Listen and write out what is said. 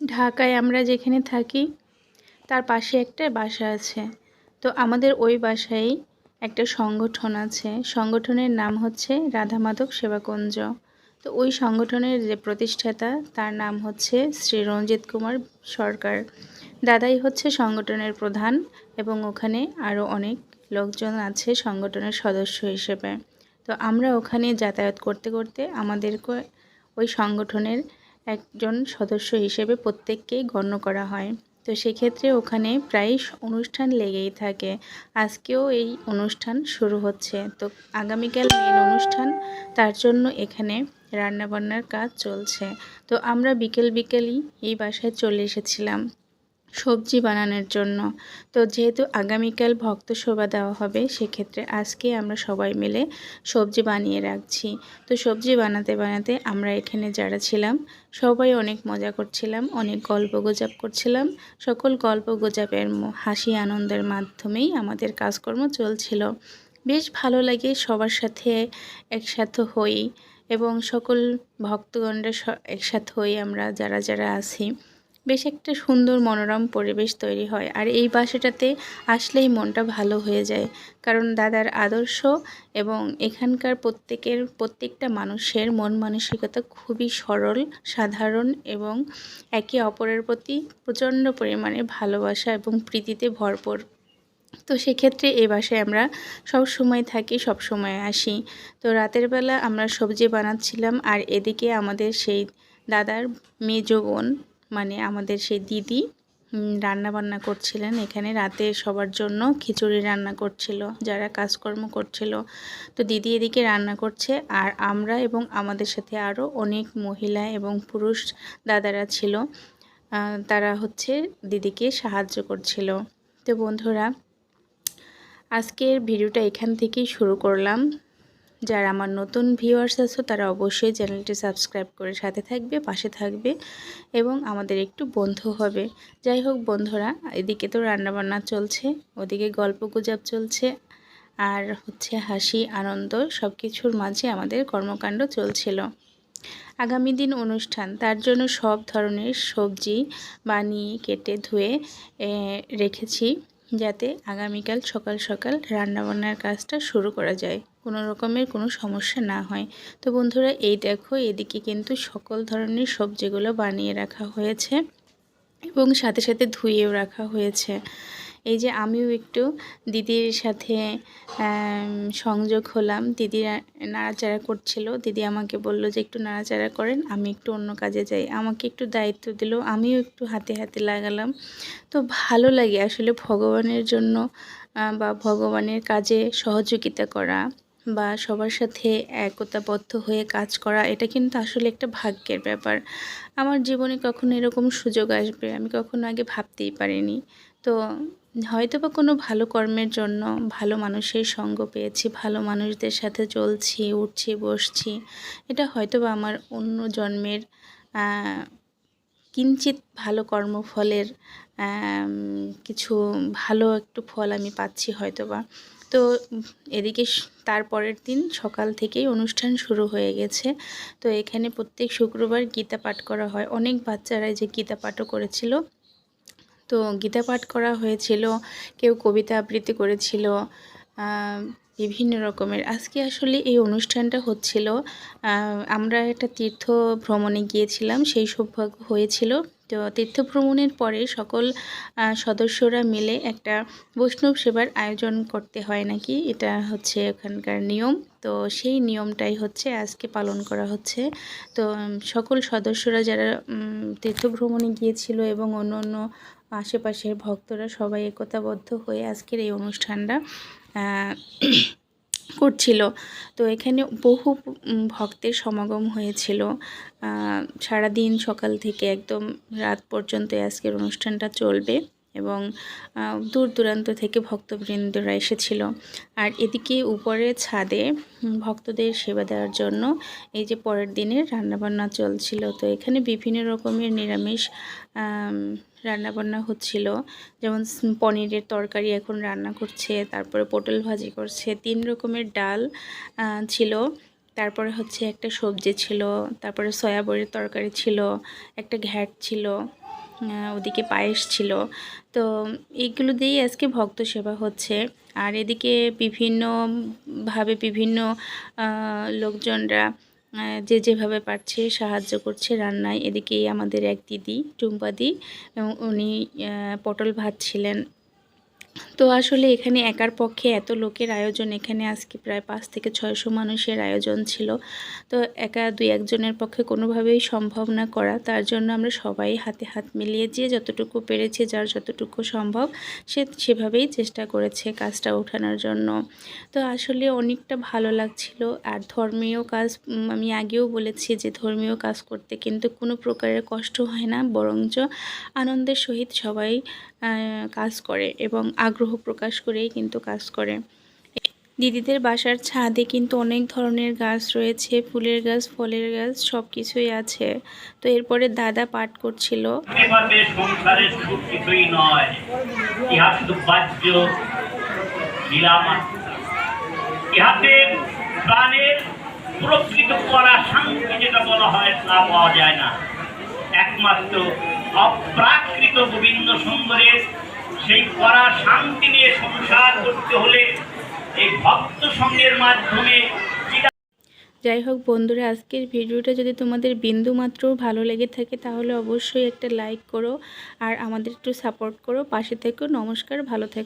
ঢাকায় আমরা যেখানে থাকি, তার পাশে একটা বাসা আছে। তো আমাদের ওই বাসায় একটা সংগঠন আছে। সংগঠনের নাম হচ্ছে রাধা মাধব সেবাকুঞ্জ। তো ওই সংগঠনের যে প্রতিষ্ঠাতা, তার নাম হচ্ছে শ্রী রঞ্জিত কুমার সরকার। দাদাই হচ্ছে সংগঠনের প্রধান এবং ওখানে আরও অনেক লোকজন আছে সংগঠনের সদস্য হিসেবে। তো আমরা ওখানে যাতায়াত করতে করতে আমাদেরকে ওই সংগঠনের একজন সদস্য হিসেবে প্রত্যেককেই গণ্য করা হয়। তো সেক্ষেত্রে ওখানে প্রায় অনুষ্ঠান লেগেই থাকে। আজকেও এই অনুষ্ঠান শুরু হচ্ছে। তো আগামীকাল মেন অনুষ্ঠান, তার জন্য এখানে রান্নাবান্নার কাজ চলছে। তো আমরা বিকেল বিকেলই এই বাসায় চলে এসেছিলাম। সবজি বানানোর জন্য। তো যেহেতু আগামীকাল ভক্ত শোভা দেওয়া হবে, সেক্ষেত্রে আজকে আমরা সবাই মিলে সবজি বানিয়ে রাখছি। তো সবজি বানাতে বানাতে আমরা এখানে যারা ছিলাম, সবাই অনেক মজা করছিলাম, অনেক গল্প গুজব করছিলাম। সকল গল্প গুজবের হাসি আনন্দের মাধ্যমেই আমাদের কাজকর্ম চলছিল। বেশ ভালো লাগে সবার সাথে একসাথে হই এবং সকল ভক্তগণরা একসাথে হই আমরা, যারা যারা আছি। বেশ একটা সুন্দর মনোরম পরিবেশ তৈরি হয়। আর এই বাসাটাতে আসলেই মনটা ভালো হয়ে যায়। কারণ দাদার আদর্শ এবং এখানকার প্রত্যেকের, প্রত্যেকটা মানুষের মন মানসিকতা খুবই সরল, সাধারণ এবং একে অপরের প্রতি প্রচণ্ড পরিমাণে ভালোবাসা এবং প্রীতিতে ভরপুর। তো সেক্ষেত্রে এই বাসায় আমরা সব সময় থাকি, সব সময় আসি। তো রাতের বেলা আমরা সবজি বানাচ্ছিলাম আর এদিকে আমাদের সেই দাদার মেজ বোন মানে আমাদের সেই দিদি রান্না বান্না করছিলেন এখানে রাতে সবার জন্য খিচুড়ি রান্না করছিল, যারা কাজকর্ম করছিল। তো দিদি এদিকে রান্না করছে আর আমরা এবং আমাদের সাথে আরও অনেক মহিলা এবং পুরুষ দাদারা ছিল তারা হচ্ছে দিদিকে সাহায্য করছিল। তো বন্ধুরা, আজকের ভিডিওটা এখান থেকেই শুরু করলাম। যারা আমার নতুন ভিউয়ার্স আছো, তারা অবশ্যই চ্যানেলটি সাবস্ক্রাইব করে সাথে থাকবে, পাশে থাকবে এবং আমাদের একটু বন্ধু হবে। যাই হোক বন্ধুরা, এদিকে তো রান্নাবান্না চলছে, ওদিকে গল্প গুজব চলছে, আর হচ্ছে হাসি, আনন্দ সব কিছুর মাঝে আমাদের কর্মকাণ্ড চলছিল। আগামী দিন অনুষ্ঠান, তার জন্য সব ধরনের সবজি বানিয়ে, কেটে, ধুয়ে রেখেছি। যাতে আগামীকাল সকাল সকাল রান্নাবান্নার কাজটা শুরু করা যায়। কোনো রকমের কোনো সমস্যা না হয়। তো বন্ধুরা, এই দেখো, এদিকে কিন্তু সকল ধরনের সবজিগুলো বানিয়ে রাখা হয়েছে এবং সাথে সাথে ধুয়েও রাখা হয়েছে। এই যে আমিও একটু দিদির সাথে সংযোগ হলাম। দিদি নাড়াচাড়া করছিল। দিদি আমাকে বলল যে, একটু নাড়াচাড়া করেন, আমি একটু অন্য কাজে যাই। আমাকে একটু দায়িত্ব দিল, আমিও একটু হাতে হাতে লাগালাম। তো ভালো লাগে আসলে ভগবানের জন্য বা ভগবানের কাজে সহযোগিতা করা, বা সবার সাথে একতাবদ্ধ হয়ে কাজ করা, এটা কিন্তু আসলে একটা ভাগ্যের ব্যাপার। আমার জীবনে কখনো এরকম সুযোগ আসবে, আমি কখনো আগে ভাবতেই পারিনি। তো হয়তো বা কোনো ভালো কর্মের জন্য ভালো মানুষের সঙ্গ পেয়েছি, ভালো মানুষদের সাথে চলছি, উঠছি, বসছি। এটা হয়তো বা আমার অন্য জন্মের কিঞ্চিত ভালো কর্মফলের কিছু ভালো একটু ফল আমি পাচ্ছি হয়তো বা তো এদিকে তারপরের দিন সকাল থেকেই অনুষ্ঠান শুরু হয়ে গেছে। তো এখানে প্রত্যেক শুক্রবার গীতা পাঠ করা হয়। অনেক বাচ্চারা যে গীতা পাঠও করেছিল। তো গীতা পাঠ করা হয়েছিল, কেউ কবিতা আবৃত্তি করেছিল বিভিন্ন রকমের। আজকে আসলে এই অনুষ্ঠানটা হচ্ছিল আমরা একটা তীর্থ ভ্রমণে গিয়েছিলাম, সেই সৌভাগ্য হয়েছিল। তো তীর্থ ভ্রমণের পরে সকল সদস্যরা মিলে একটা বৈষ্ণব সেবার আয়োজন করতে হয় নাকি? এটা হচ্ছে ওখানকার নিয়ম। তো সেই নিয়মটাই হচ্ছে আজকে পালন করা হচ্ছে। তো সকল সদস্যরা যারা তীর্থ ভ্রমণে গিয়েছিল এবং অন্য অন্য আশেপাশের ভক্তরা সবাই একতাবদ্ধ হয়ে আজকের এই অনুষ্ঠানটা করছিল। তো এখানে বহু ভক্তের সমাগম হয়েছিল। সারা দিন সকাল থেকে একদম রাত পর্যন্ত আজকের অনুষ্ঠানটা চলবে। এবং দূর দূরান্ত থেকে ভক্তবৃন্দরা এসেছিল। আর এদিকে উপরে ছাদে ভক্তদের সেবা দেওয়ার জন্য এই যে পরের দিনের রান্নাবান্না চলছিল। তো এখানে বিভিন্ন রকমের নিরামিষ রান্নাবান্না হচ্ছিল। যেমন পনিরের তরকারি এখন রান্না করছে, তারপরে পটল ভাজি করছে, তিন রকমের ডাল ছিল। তারপরে হচ্ছে একটা সবজি ছিল, তারপরে সয়াবড়ির তরকারি ছিল, একটা ঘ্যাট ছিল। ওদিকে পায়েস ছিল। তো এইগুলো দিয়েই আজকে ভক্ত সেবা হচ্ছে। আর এদিকে বিভিন্নভাবে বিভিন্ন লোকজনরা যে যেভাবে পারছে সাহায্য করছে রান্নায়। এদিকেই আমাদের এক দিদি টুম্পাদি উনি পটল ভাত ছিলেন তো আসলে এখানে একার পক্ষে এত লোকের আয়োজন এখানে আজকে প্রায় পাঁচ থেকে ছয়শো মানুষের আয়োজন ছিল। তো একা দুই একজনের পক্ষে কোনোভাবেই সম্ভব না করা। তার জন্য আমরা সবাই হাতে হাত মিলিয়ে যে যতটুকু পেরেছে, যার যতটুকু সম্ভব, সে সেভাবেই চেষ্টা করেছে কাজটা ওঠানোর জন্য। তো আসলে অনেকটা ভালো লাগছিল। আর ধর্মীয় কাজ আমি আগেও বলেছি যে ধর্মীয় কাজ করতে কিন্তু কোনো প্রকারের কষ্ট হয় না। বরঞ্চ আনন্দের সহিত সবাই কাজ করে এবং আগ্রহ প্রকাশ করেই কিন্তু কাজ করে। দিদিদের বাসার ছাদে কিন্তু অনেক ধরনের গাছ রয়েছে, ফুলের গাছ, ফলের গাছ সব কিছুই আছে। তো এরপরে দাদা পাঠ করছিল। প্রকৃত করা শান্তি যেটা বলা হয় তা পাওয়া যায় না। একমাত্র অপ্রাকৃত গোবিন্দ সুন্দরের সেই করা শান্তি নিয়ে সংসার করতে হলে এই ভক্ত সঙ্গের মাধ্যমে যাই হোক বন্ধুরা, আজকের ভিডিওটা যদি তোমাদের বিন্দু মাত্র ভালো লেগে থাকে, তাহলে অবশ্যই একটা লাইক করো আর আমাদের একটু সাপোর্ট করো। পাশে থেকো, নমস্কার, ভালো থেকো।